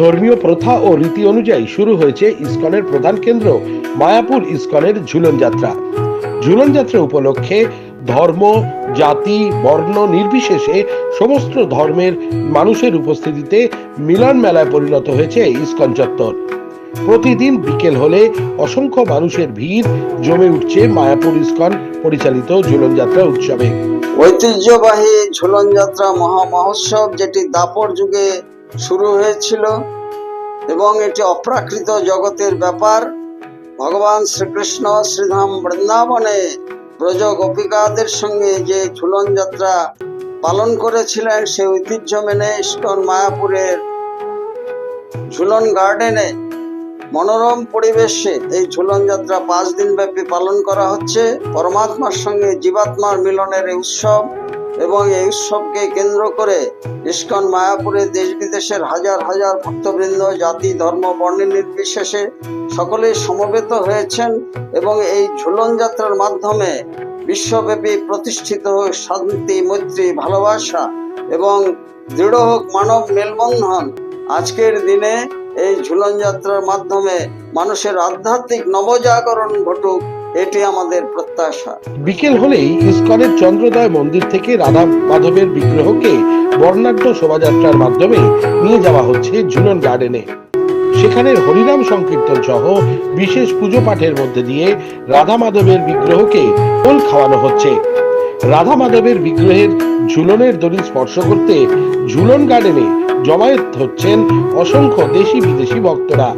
ধর্মীয় প্রথা ও রীতি অনুযায়ী শুরু হয়েছে ইসকনের প্রধান কেন্দ্র, মায়াপুর ইসকনের ঝুলন যাত্রা। ঝুলন যাত্রা উপলক্ষে ধর্ম, জাতি, বর্ণ নির্বিশেষে সমস্ত ধর্মের মানুষের উপস্থিতিতে মিলন মেলায় পরিণত হয়েছে ইসকন চত্বর। প্রতিদিন বিকেল হলে অসংখ্য মানুষের ভিড় জমে উঠছে মায়াপুর ইসকন পরিচালিত ঝুলন যাত্রা উৎসবে। ঐতিহ্যবাহী ঝুলন যাত্রা মহা মহোৎসব, যেটি দাপর যুগে শুরু হয়েছিল এবং এটি অপ্রাকৃত জগতের ব্যাপার। ভগবান শ্রীকৃষ্ণ শ্রীধাম বৃন্দাবনে ব্রজ গোপিকাদের সঙ্গে যে ঝুলন যাত্রা পালন করেছিলেন, সে ঐতিহ্য মেনে ইস্কন মায়াপুরের ঝুলন গার্ডেনে মনোরম পরিবেশে এই ঝুলন যাত্রা পাঁচ দিন ব্যাপী পালন করা হচ্ছে। পরমাত্মার সঙ্গে জীবাত্মার মিলনের এই উৎসব এবং এই উৎসবকে কেন্দ্র করে ইস্কন মায়াপুরে দেশ বিদেশের হাজার হাজার ভক্তবৃন্দ, জাতি, ধর্ম, বর্ণ নির্বিশেষে সকলেই সমবেত হয়েছেন এবং এই ঝুলন যাত্রার মাধ্যমে বিশ্বব্যাপী প্রতিষ্ঠিত হোক শান্তি, মৈত্রী, ভালোবাসা এবং দৃঢ় হোক মানব মেলবন্ধন। আজকের দিনে এই ঝুলন যাত্রার মাধ্যমে মানুষের আধ্যাত্মিক নবজাগরণ ঘটুক, এটি আমাদের প্রত্যাশা। বিকেল হলেই ইসকনের চন্দ্রোদয় মন্দির থেকে রাধা মাধবের বিগ্রহকে বর্ণাঢ্য শোভাযাত্রার মাধ্যমে নিয়ে যাওয়া হচ্ছে ঝুলন গার্ডেনে। সেখানে হরিনাম সংকীর্তন সহ বিশেষ পুজো পাঠের মধ্যে দিয়ে রাধা মাধবের বিগ্রহকে ফুল খাওয়ানো হচ্ছে। রাধা মাধবের বিগ্রহের ঝুলনের দড়ি স্পর্শ করতে ঝুলন গার্ডেনে জমায়েত হচ্ছেন অসংখ্য দেশি বিদেশি ভক্তরা।